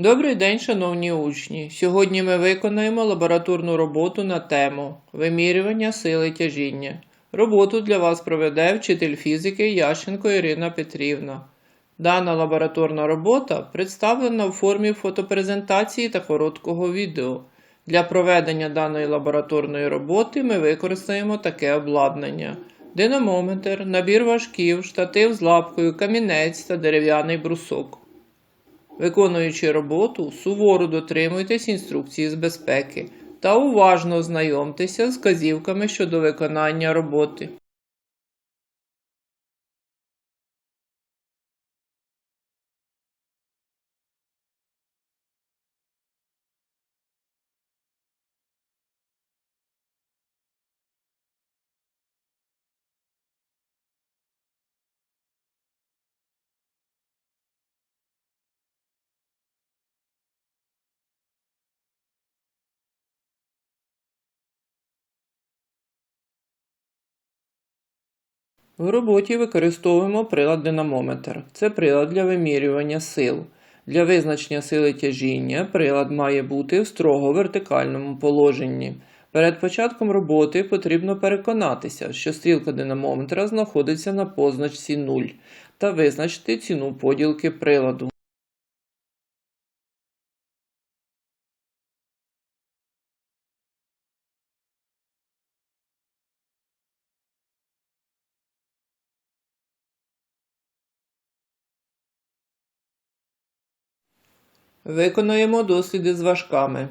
Добрий день, шановні учні! Сьогодні ми виконаємо лабораторну роботу на тему вимірювання сили тяжіння. Роботу для вас проведе вчитель фізики Ященко Ірина Петрівна. Дана лабораторна робота представлена в формі фотопрезентації та короткого відео. Для проведення даної лабораторної роботи ми використаємо таке обладнання: динамометр, набір важків, штатив з лапкою, камінець та дерев'яний брусок. Виконуючи роботу, суворо дотримуйтесь інструкції з безпеки та уважно ознайомтеся з вказівками щодо виконання роботи. В роботі використовуємо прилад динамометр. Це прилад для вимірювання сил. Для визначення сили тяжіння прилад має бути в строго вертикальному положенні. Перед початком роботи потрібно переконатися, що стрілка динамометра знаходиться на позначці 0 та визначити ціну поділки приладу. Виконуємо досліди з важками.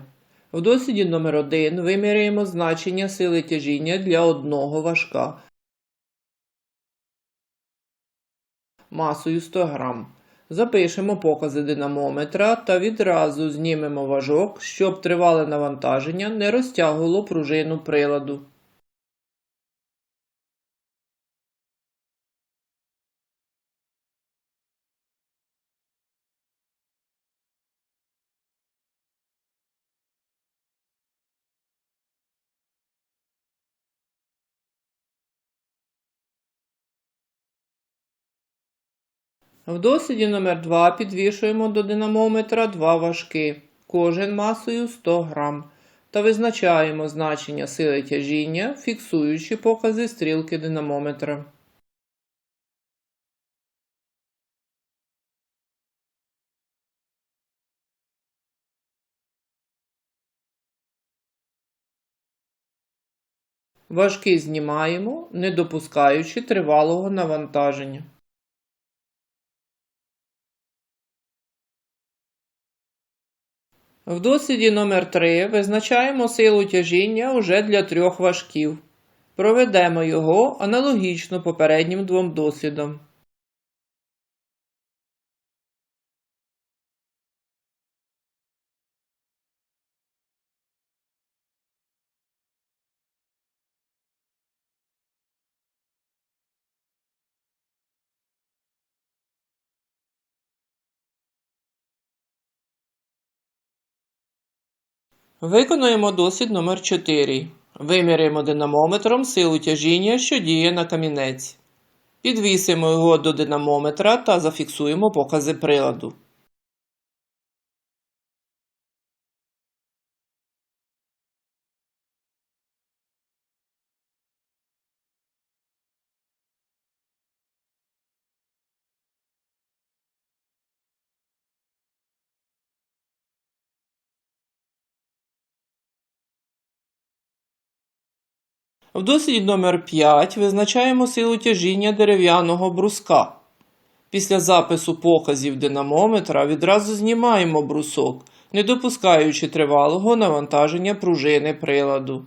В досліді номер 1 виміряємо значення сили тяжіння для одного важка масою 100 г. Запишемо покази динамометра та відразу знімемо важок, щоб тривале навантаження не розтягувало пружину приладу. В досліді номер 2 підвішуємо до динамометра два важки, кожен масою 100 г, та визначаємо значення сили тяжіння, фіксуючи покази стрілки динамометра. Важки знімаємо, не допускаючи тривалого навантаження. В досвіді номер 3 визначаємо силу тяжіння уже для трьох важків. Проведемо його аналогічно попереднім двом дослідам. Виконуємо досвід номер 4 Виміряємо динамометром силу тяжіння, що діє на камінець. Підвісимо його до динамометра та зафіксуємо покази приладу. В досліді номер 5 визначаємо силу тяжіння дерев'яного бруска. Після запису показів динамометра відразу знімаємо брусок, не допускаючи тривалого навантаження пружини приладу.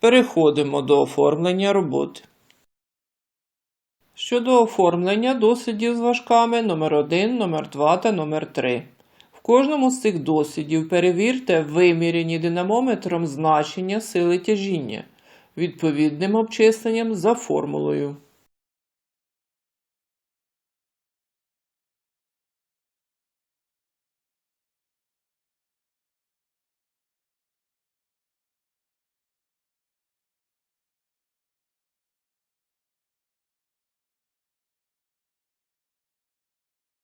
Переходимо до оформлення роботи. Щодо оформлення досвідів з важками номер 1 номер 2 та номер 3 В кожному з цих досвідів перевірте виміряні динамометром значення сили тяжіння відповідним обчисленням за формулою.